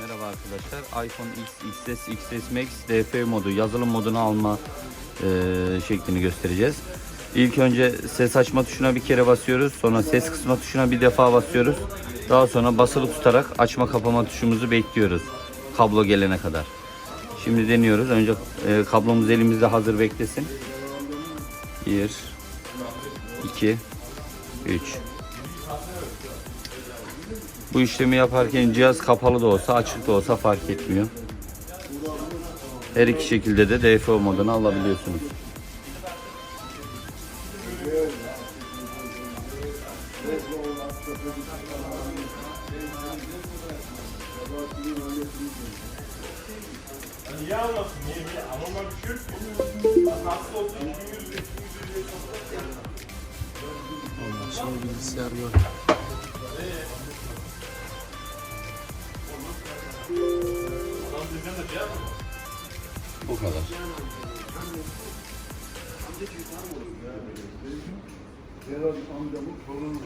Merhaba arkadaşlar. iPhone X, XS, XS Max DF modu, yazılım modunu alma e, şeklini göstereceğiz. İlk önce ses açma tuşuna bir kere basıyoruz. Sonra ses kısma tuşuna bir defa basıyoruz. Daha sonra basılı tutarak açma kapama tuşumuzu bekliyoruz. Kablo gelene kadar. Şimdi deniyoruz. Önce e, kablomuz elimizde hazır beklesin. 1 2 3 bu işlemi yaparken cihaz kapalı da olsa açık da olsa fark etmiyor. Her iki şekilde de DFO modunu alabiliyorsunuz. Şimdi bilgisayar yok. Bu kadar. Herhalde amcamın torunu.